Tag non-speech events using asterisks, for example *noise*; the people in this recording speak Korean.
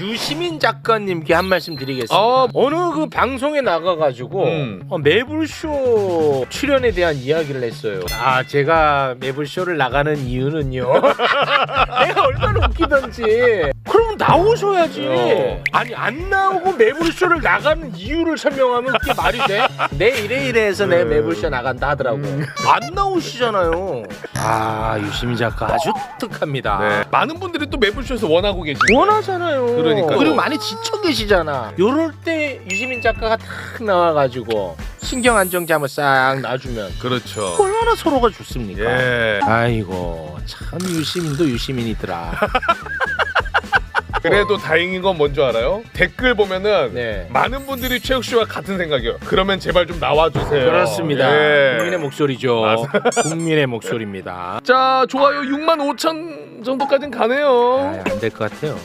유시민 작가님께 한 말씀 드리겠습니다. 어. 어느 그 방송에 나가가지고 음. 어, 매불쇼 출연에 대한 이야기를 했어요. 아 제가 매불쇼를 나가는 이유는요. *laughs* 웃기던지. 그럼 나오셔야지. 어. 아니 안 나오고 매불쇼를 나가는 이유를 설명하면 그게 말이 돼? *laughs* 내 이래 이래 해서 내 음. 매불쇼 나간다 하더라고. 안 나오시잖아요. 아 유시민 작가 아주 독특합니다. 네. 많은 분들이 또 매불쇼에서 원하고 계시죠. 원하잖아요. 그러니까요. 그리고 많이 지쳐 계시잖아. 요럴 때 유시민 작가가 탁 나와가지고 신경 안정잠을 싹 놔주면 그렇죠. 얼마나 서로가 좋습니까? 예. 아이고 참 유시민도 유시민이더라. 그래도 다행인 건 뭔 줄 알아요? 댓글 보면은 네. 많은 분들이 최욱 씨와 같은 생각이에요. 그러면 제발 좀 나와주세요. 그렇습니다. 예. 국민의 목소리죠. 국민의 목소리입니다. 자 좋아요 6만 5천 정도까지는 가네요. 안 될 것 같아요.